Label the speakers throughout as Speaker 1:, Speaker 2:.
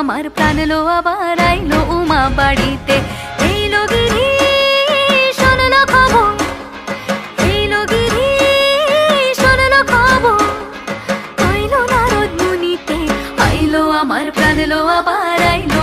Speaker 1: আমার প্রাণ, লো আবার আইলো উমা বাড়িতে। হেলো গিরি শুনল খবর হেলো গিরি শুনল খবর। কইল মুনিতে হইল আমার প্রাণ, লো আবার আইলো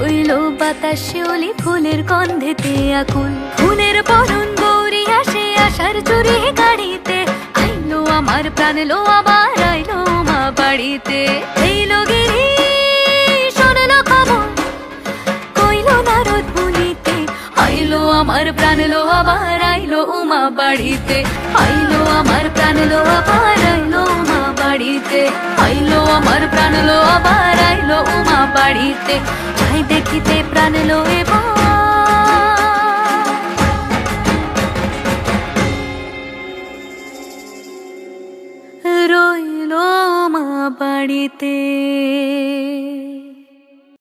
Speaker 1: হইল বাতাস শিউলি ফুলের গন্ধেতে আকুল ফুলের বরণ গৌরী আসে আসার চুরি গাড়িতে। আইলো আমার প্রাণ লো আবার আইলো মা বাড়িতে। এইলো গিরি শোনলো খবর, কইলো নারদ মুনিতে। আইলো আমার প্রাণ লো আবার আইলো উমা বাড়িতে। আইলো আমার প্রাণ লো আমার প্রাণ লো, আবার আইলো উমা বাড়িতে। চাই দেখিতে প্রাণ লো এবার রইল মা বাড়িতে।